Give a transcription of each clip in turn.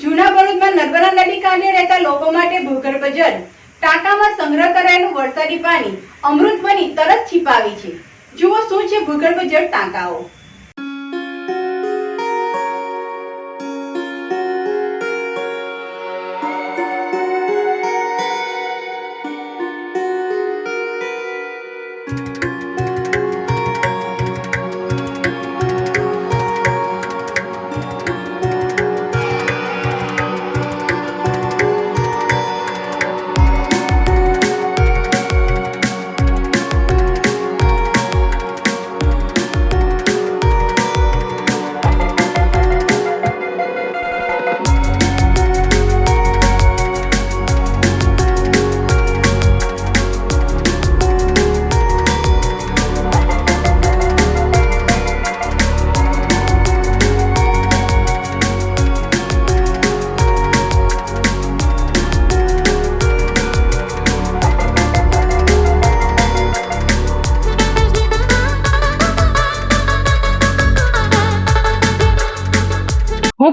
જૂના ભરૂચમાં નર્મદા નદી કાંઠે રહેતા લોકો માટે ભૂગર્ભ જળ. ટાંકામાં સંગ્રહ કરાયેલું વરસાદી પાણી અમૃત બની તરત છીપાવી છે. જુઓ શું છે ભૂગર્ભ જળ ટાંકાઓ.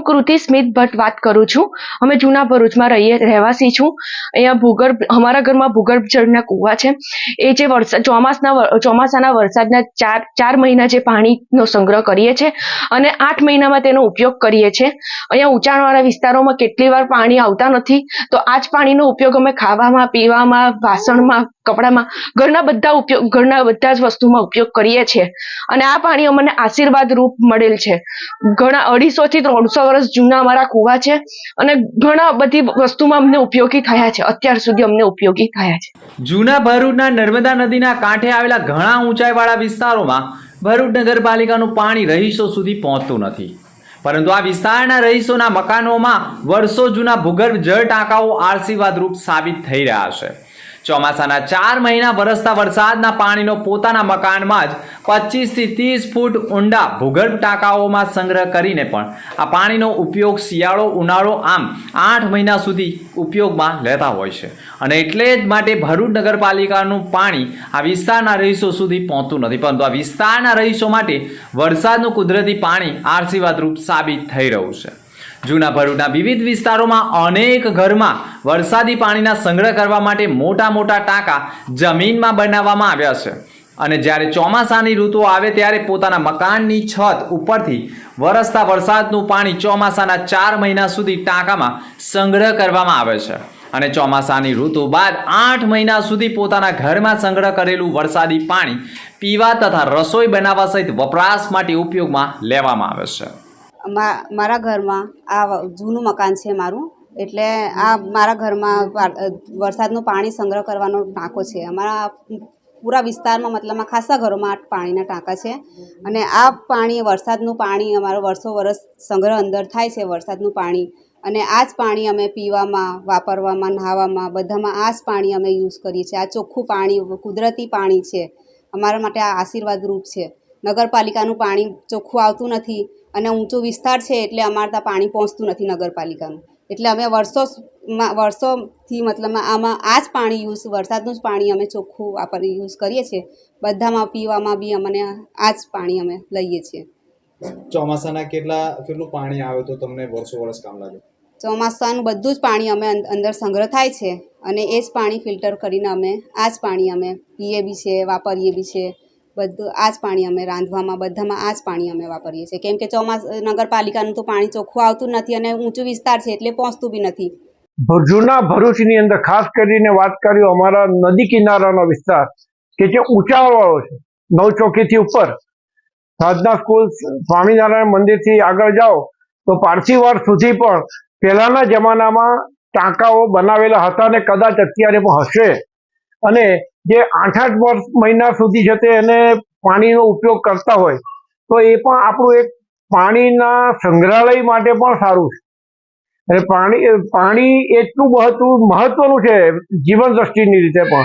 કૃતિ સ્મિત ભટ્ટ વાત કરું છું. અમે જૂના ભરૂચમાં રહીએ, રહેવાસી છું. અહીંયા ભૂગર્ભ, અમારા ઘરમાં ભૂગર્ભ જળના કૂવા છે. એ જે વરસાદ ચોમાસના ચોમાસાના વરસાદના ચાર ચાર મહિના જે પાણીનો સંગ્રહ કરીએ છીએ અને આઠ મહિનામાં તેનો ઉપયોગ કરીએ છીએ અહીંયા ઊંચાણવાળા વિસ્તારોમાં કેટલી વાર પાણી આવતા નથી, તો આ જ પાણીનો ઉપયોગ અમે ખાવામાં, પીવામાં, વાસણમાં કપડામાં ઘરના બધા ઉપયોગ, ઘરના બધા જ વસ્તુમાં ઉપયોગ કરીએ છીએ. અને આ પાણી અમને આશીર્વાદ રૂપ મળેલ છે. ઘણા અઢીસો થી ત્રણસો વર્ષ જૂના અમારા કુવા છે અને ઘણા બધી વસ્તુમાં અમને ઉપયોગી થયા છે. અત્યાર સુધી અમને ઉપયોગી થયા છે. જૂના ભરૂચના નર્મદા નદીના કાંઠે આવેલા ઘણા ઊંચાઈવાળા વિસ્તારોમાં ભરૂચ નગરપાલિકાનું પાણી રહીશો સુધી પહોંચતું નથી. પરંતુ આ વિસ્તારના રહીશોના મકાનોમાં વર્ષો જૂના ભૂગર્ભ જળ ટાંકાઓ આશીર્વાદરૂપ સાબિત થઈ રહ્યા છે. ચોમાસાના ચાર મહિના વરસતા વરસાદના પાણીનો પોતાના મકાનમાં જ પચીસથી ત્રીસ ફૂટ ઊંડા ભૂગર્ભ ટાંકાઓમાં સંગ્રહ કરીને પણ આ પાણીનો ઉપયોગ શિયાળો, ઉનાળો, આમ આઠ મહિના સુધી ઉપયોગમાં લેતા હોય છે. અને એટલે જ માટે ભરૂચ નગરપાલિકાનું પાણી આ વિસ્તારના રહીશો સુધી પહોંચતું નથી. પરંતુ આ વિસ્તારના રહીશો માટે વરસાદનું કુદરતી પાણી આશીર્વાદરૂપ સાબિત થઈ રહ્યું છે. જૂના ભરૂચના વિવિધ વિસ્તારોમાં અનેક ઘરમાં વરસાદી પાણીના સંગ્રહ કરવા માટે મોટા મોટા ટાંકા જમીનમાં બનાવવામાં આવ્યા છે. અને જ્યારે ચોમાસાની ઋતુ આવે ત્યારે પોતાના મકાનની છત ઉપરથી વરસતા વરસાદનું પાણી ચોમાસાના ચાર મહિના સુધી ટાંકામાં સંગ્રહ કરવામાં આવે છે. અને ચોમાસાની ઋતુ બાદ આઠ મહિના સુધી પોતાના ઘરમાં સંગ્રહ કરેલું વરસાદી પાણી પીવા તથા રસોઈ બનાવવા સહિત વપરાશ માટે ઉપયોગમાં લેવામાં આવે છે. મારા ઘરમાં આ જૂનું મકાન છે મારું. એટલે આ મારા ઘરમાં વરસાદનું પાણી સંગ્રહ કરવાનો ટાંકો છે. અમારા પૂરા વિસ્તારમાં મતલબમાં ખાસા ઘરોમાં આ પાણીના ટાંકા છે. અને આ પાણી, વરસાદનું પાણી અમારો વર્ષો વરસ સંગ્રહ અંદર થાય છે વરસાદનું પાણી. અને આ જ પાણી અમે પીવામાં, વાપરવામાં, નહાવામાં, બધામાં આ જ પાણી અમે યુઝ કરીએ છીએ. આ ચોખ્ખું પાણી, કુદરતી પાણી છે. અમારા માટે આ આશીર્વાદરૂપ છે. નગરપાલિકાનું પાણી ચોખ્ખું આવતું નથી. અને ઊંચો વિસ્તાર છે એટલે અમારે ત્યાં પાણી પહોંચતું નથી નગરપાલિકાનું એટલે અમે વર્ષો વર્ષોથી મતલબ આમાં આ જ પાણી યુઝ વરસાદનું જ પાણી અમે ચોખ્ખું વાપરી યુઝ કરીએ છીએ. બધામાં પીવામાં બી અમને આ જ પાણી અમે લઈએ છીએ. ચોમાસાના કેટલા કેટલું પાણી આવે તો તમને વર્ષો વર્ષ કામ લાગે? ચોમાસાનું બધું જ પાણી અમે અંદર સંગ્રહ થાય છે. અને એ જ પાણી ફિલ્ટર કરીને અમે આ જ પાણી અમે પીએ બી છે વાપરીએ બી છે બધું, આ જ પાણી અમે રાંધવામાં, બધામાં આ જ પાણી અમે વાપરીએ છીએ. કેમ કે ચોમાસ, નગરપાલિકાનું તો પાણી ચોખ્ખું આવતું નથી અને ઊંચો વિસ્તાર છે એટલે પહોંચતું બી નથી. ભ- જૂના ભરૂચની અંદર ખાસ કરીને વાત કરી અમારા નદી કિનારાનો વિસ્તાર કે જે ઊંચાવાળો છે નવ ચોકીથી ઉપર. સાધના સ્કૂલ સ્વામિનારાયણ મંદિરથી આગળ જાઓ તો પારસીવાર સુધી પણ પહેલાના જમાનામાં ટાંકાઓ બનાવેલા હતા અને કદાચ અત્યારે પણ હશે. અને જે આઠ આઠ વર્ષ મહિના સુધી છે તે એને પાણીનો ઉપયોગ કરતા હોય, તો એ પણ આપણું એક પાણીના સંગ્રહાલય માટે પણ સારું છે. અને પાણી પાણી એટલું મહત્વ મહત્વનું છે જીવન દ્રષ્ટિની રીતે પણ.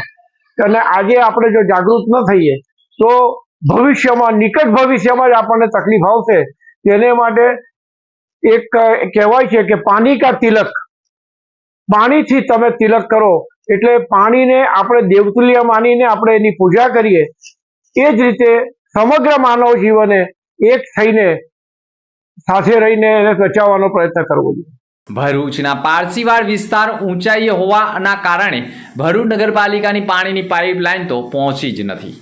અને આજે આપણે જો જાગૃત ન થઈએ, તો ભવિષ્યમાં, નિકટ ભવિષ્યમાં જ આપણને તકલીફ આવશે. તેને માટે એક કહેવાય છે કે પાણી કા તિલક. પાણીથી તમે તિલક કરો. એટલે પાણીને આપણે દેવતુલ્ય માનીને આપણે એની પૂજા કરીએ, એ જ રીતે સમગ્ર માનવ જીવને એક થઈને સાથે રહીને એને બચાવવાનો પ્રયત્ન કરવો જોઈએ. ભરૂચના પારસીવાડ વિસ્તાર ઊંચાઈએ હોવાના કારણે ભરૂચ નગરપાલિકાની પાણીની પાઇપલાઇન તો પહોંચી જ નથી.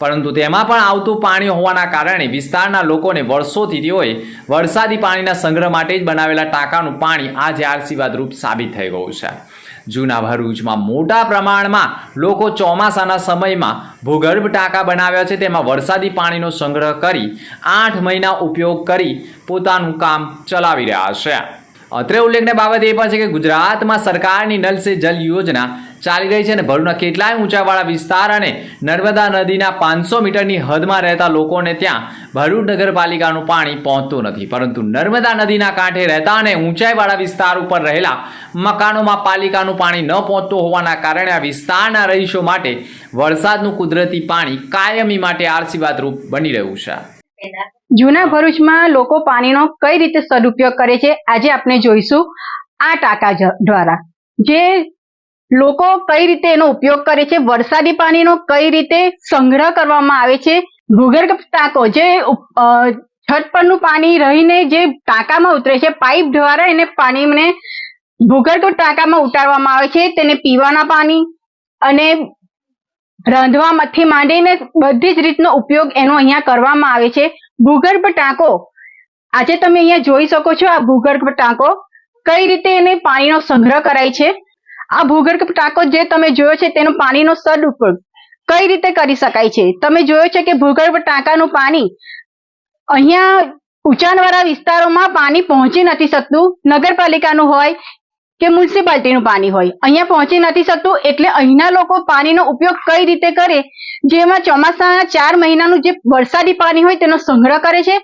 પરંતુ તેમાં પણ આવતું પાણી હોવાના કારણે વિસ્તારના લોકોને વર્ષોથી તેઓએ વરસાદી પાણીના સંગ્રહ માટે જ બનાવેલા ટાંકાનું પાણી આજે આરસીવાદ રૂપ સાબિત થઈ ગયું છે. જૂના ભરૂચમાં મોટા પ્રમાણમાં લોકો ચોમાસાના સમયમાં ભૂગર્ભ ટાંકા બનાવ્યા છે. તેમાં વરસાદી પાણીનો સંગ્રહ કરી આઠ મહિના ઉપયોગ કરી પોતાનું કામ ચલાવી રહ્યા છે. અત્રે ઉલ્લેખનીય બાબત એ પણ છે કે ગુજરાતમાં સરકારની નલ સે જલ યોજના ચાલી રહી છે અને ભરૂચના કેટલાય ઊંચાવાળા વિસ્તાર અને નર્મદા નદીના પાંચસો મીટરની હદમાં રહેતા લોકોને ત્યાં ભરૂચ નગરપાલિકાનું પાણી પહોંચતું નથી. પરંતુ નર્મદા નદીના કાંઠે રહેતા અને ઊંચાઈવાળા વિસ્તાર ઉપર રહેલા મકાનોમાં પાલિકાનું પાણી ન પહોંચતું હોવાના કારણે આ વિસ્તારના રહીશો માટે વરસાદનું કુદરતી પાણી કાયમી માટે આશીર્વાદ રૂપ બની રહ્યું છે. જૂના ભરૂચમાં લોકો પાણીનો કઈ રીતે સદુપયોગ કરે છે, આજે આપણે જોઈશું આ ટાંકા દ્વારા. જે લોકો કઈ રીતે એનો ઉપયોગ કરે છે? વરસાદી પાણીનો કઈ રીતે સંગ્રહ કરવામાં આવે છે? ભૂગર્ભ ટાંકો જે છત પરનું પાણી રહીને જે ટાંકામાં ઉતરે છે, પાઇપ દ્વારા એને પાણીને ભૂગર્ભ ટાંકામાં ઉતારવામાં આવે છે. તેને પીવાના પાણી અને રાંધવામાંથી માંડીને બધી જ રીતનો ઉપયોગ એનો અહીંયા કરવામાં આવે છે. ભૂગર્ભ ટાંકો, આજે તમે અહીંયા જોઈ શકો છો આ ભૂગર્ભ ટાંકો કઈ રીતે એને પાણીનો સંગ્રહ કરાય છે? આ ભૂગર્ભ ટાંકો જે તમે જોયો છે તેનો પાણીનો સદઉપયોગ કઈ રીતે કરી શકાય છે? તમે જોયો છે કે ભૂગર્ભ ટાંકાનું પાણી અહીંયા ઊંચાણવાળા વિસ્તારોમાં પાણી પહોંચી નથી શકતું. નગરપાલિકાનું હોય કે મ્યુનિસિપાલિટીનું પાણી હોય, અહીંયા પહોંચી નથી શકતું. એટલે અહીંના લોકો પાણીનો ઉપયોગ કઈ રીતે કરે? જેમાં ચોમાસાના ચાર મહિનાનું જે વરસાદી પાણી હોય તેનો સંગ્રહ કરે છે.